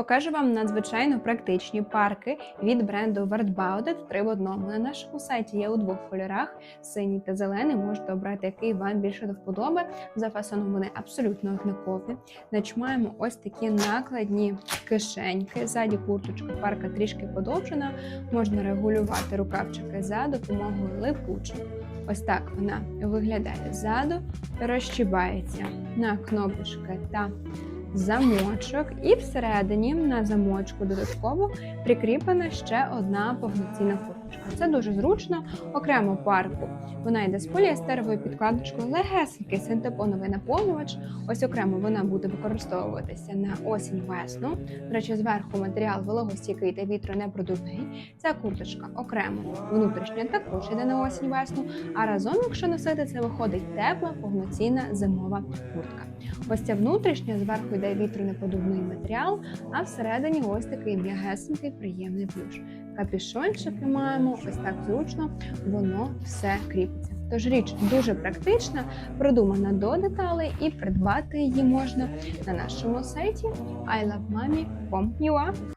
Покажу вам надзвичайно практичні парки від бренду Wordbounded 3 в одному. На нашому сайті є у двох кольорах: синій та зелений. Можете обрати, який вам більше до вподоби. За фасоном вони абсолютно однакові. Значить, маємо ось такі накладні кишеньки. Ззаді курточка парка трішки подовжена. Можна регулювати рукавчики за допомогою липучок. Ось так вона виглядає ззаду, розчібається на кнопочки та замочок, і всередині на замочку додатково прикріплена ще одна повноцінна курточка. Це дуже зручно, окремо парку. Вона йде з поліестеровою підкладочкою, легесенький синтепоновий наповнювач. Ось окремо вона буде використовуватися на осінь весну. До речі, зверху матеріал вологостійкий та вітронепродувний. Ця курточка окремо внутрішня також йде на осінь весну. А разом, якщо носити, це виходить тепла, повноцінна зимова куртка. Ось ця внутрішня зверху йде вітронеподувний матеріал, а всередині ось такий м'ягесенький приємний плюш. Капішончики маємо, ось так зручно, воно все кріпиться. Тож річ дуже практична, продумана до деталей, і придбати її можна на нашому сайті ilovemami.com.ua.